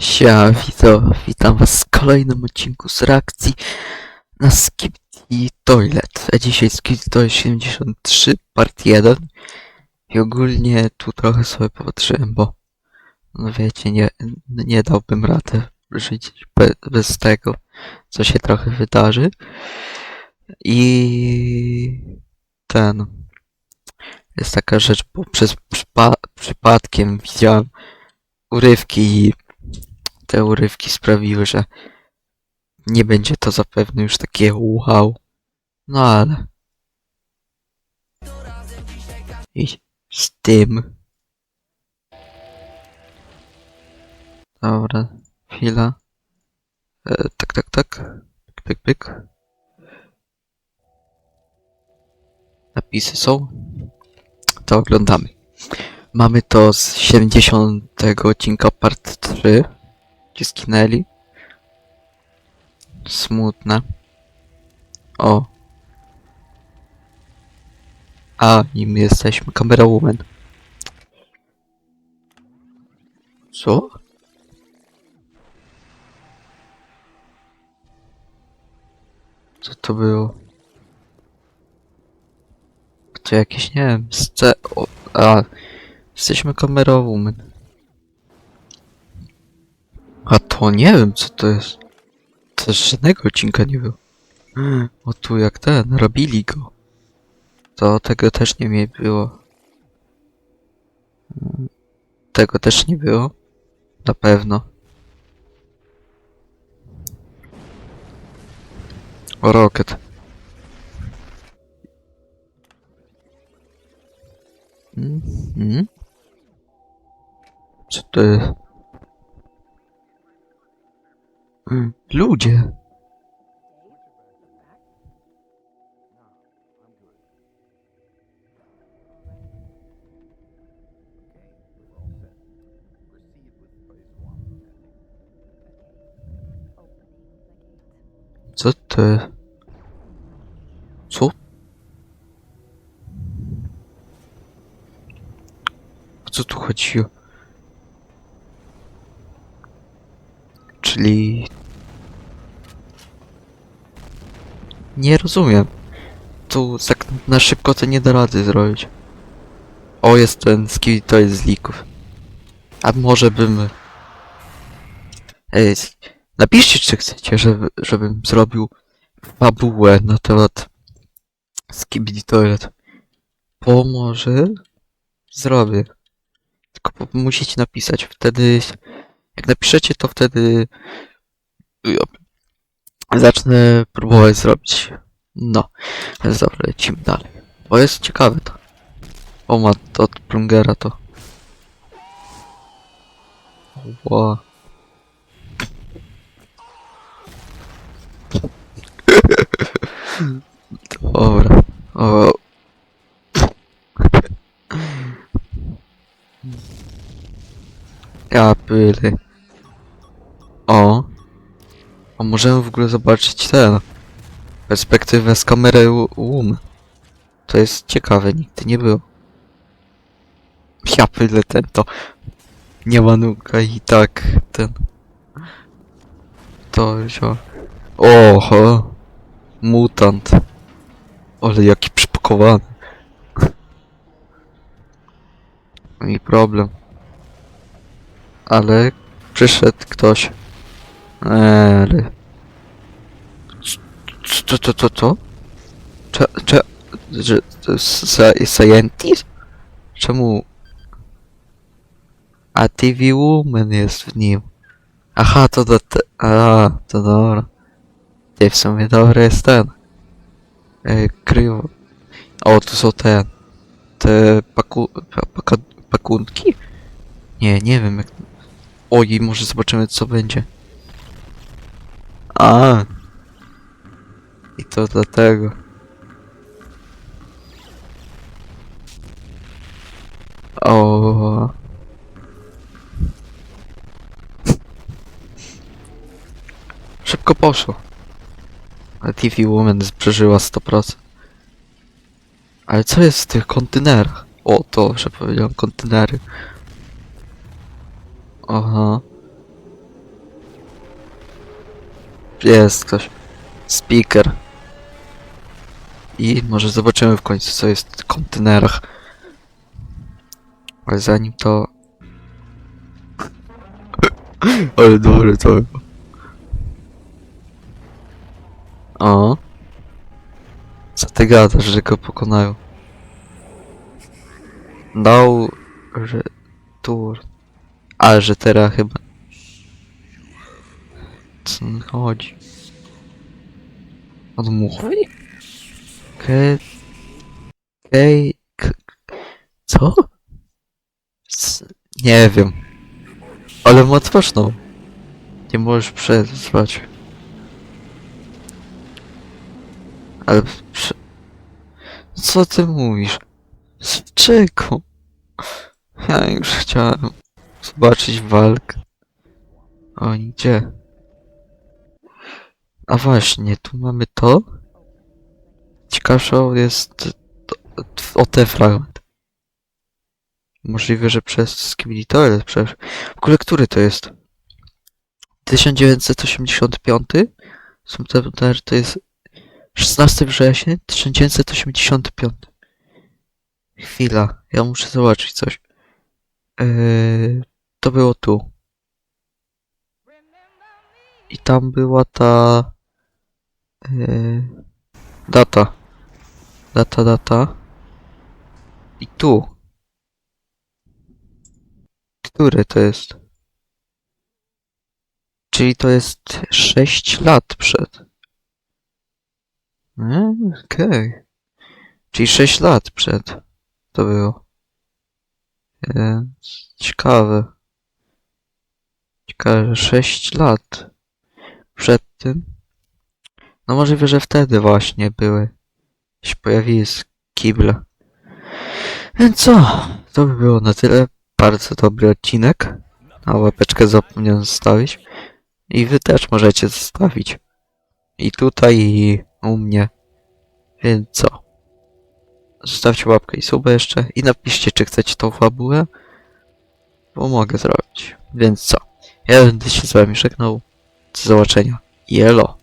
Siema, witam, witam was w kolejnym odcinku z reakcji na Skipty Toilet. A dzisiaj Skipty Toilet 73, part 1. I ogólnie tu trochę sobie popatrzyłem, bo no wiecie, nie, nie dałbym rady żyć be, bez tego, co się trochę wydarzy. I ten jest taka rzecz, bo przez przypa przypadkiem widziałem urywki te urywki sprawiły, że nie będzie to zapewne już takie wow. No ale. I z tym. Dobra, chwila. E, tak, tak, tak. Pyk, pyk, pyk. Napisy są. To oglądamy. Mamy to z 70 odcinka part 3 gdzie skinęli. Smutne. O. A, i my jesteśmy Camera Woman. Co? Co to było? To jakieś, nie wiem, sce... O, a, jesteśmy Camera Woman. A to nie wiem co to jest. Też żadnego odcinka nie było. O tu jak ten, robili go. To tego też nie było. Tego też nie było. Na pewno. O Rocket. Mhm. Co to jest? Ludzie. Co jest? Co? O co tu chodziło? Czyli Nie rozumiem. Tu tak na szybko to nie da rady zrobić. O, jest ten skill, to jest z lików. A może bym... Ej, napiszcie, czy chcecie, żeby, żebym zrobił fabułę na temat Skibidi Toilet. Bo może zrobię. Tylko musicie napisać. Wtedy, jak napiszecie, to wtedy zacznę próbować zrobić. No, więc dobra, lecimy dalej. Bo jest ciekawe to. O ma to od Plungera to. Ła. Dobra. O. Ja pyly. O. A możemy w ogóle zobaczyć ten. Perspektywę z kamery łum. To jest ciekawe, nigdy nie było. Ja pyle ten to. Nie ma nuka i tak ten. To wziął. Oho. Mutant. Ale jaki przypakowany. I problem. Ale przyszedł ktoś. Eee, co, co, co, co? Cze, cze, że, scientist? Czemu? A TV Woman jest w nim. Aha, to do te... A, to dobra. Ty w sumie dobry jest ten. E, kryjo. O, tu są te... Te paku... Pa, paka, pakunki? Nie, nie wiem jak... Oj, może zobaczymy co będzie. A. I to dlatego. O. Szybko poszło. Ale TV Woman przeżyła 100%. Ale co jest w tych kontenerach? O, to, że powiedziałem kontenery. Aha. Jest ktoś. Speaker. I może zobaczymy w końcu, co jest w kontenerach. Ale zanim to... Ale dobre to. O. Co ty gadasz, że go pokonają? Dał... że... Tur... Ale że teraz chyba... Co on chodzi? Mówi? Ke... Kej... K... Co? C... Nie wiem. Ale mu otworzył. Nie możesz przezwać. Ale... Prze... Co ty mówisz? Z czego? Ja już chciałem zobaczyć walkę. O, gdzie? A właśnie, tu mamy to. Ciekawsze jest to- to- o ten fragment. Możliwe, że przez Skibidi Toilet przecież. W ogóle który to jest? 1985? Są te, te, to jest 16 września 1985. Chwila, ja muszę zobaczyć coś. Yy, to było tu. I tam była ta yy, data. Data, data. I tu. Który to jest? Czyli to jest 6 lat przed. Mm, Okej. Czyli 6 lat przed. To było. Yy, ciekawe. Ciekawe, że 6 lat przed tym. No możliwe, że wtedy właśnie były. się pojawiły z kible. Więc co? To by było na tyle. Bardzo dobry odcinek. A łapeczkę zapomniałem zostawić. I wy też możecie zostawić. I tutaj, i u mnie. Więc co? Zostawcie łapkę i suba jeszcze. I napiszcie, czy chcecie tą fabułę. Bo mogę zrobić. Więc co? Ja będę się z wami żegnał. Do zobaczenia. Jelo.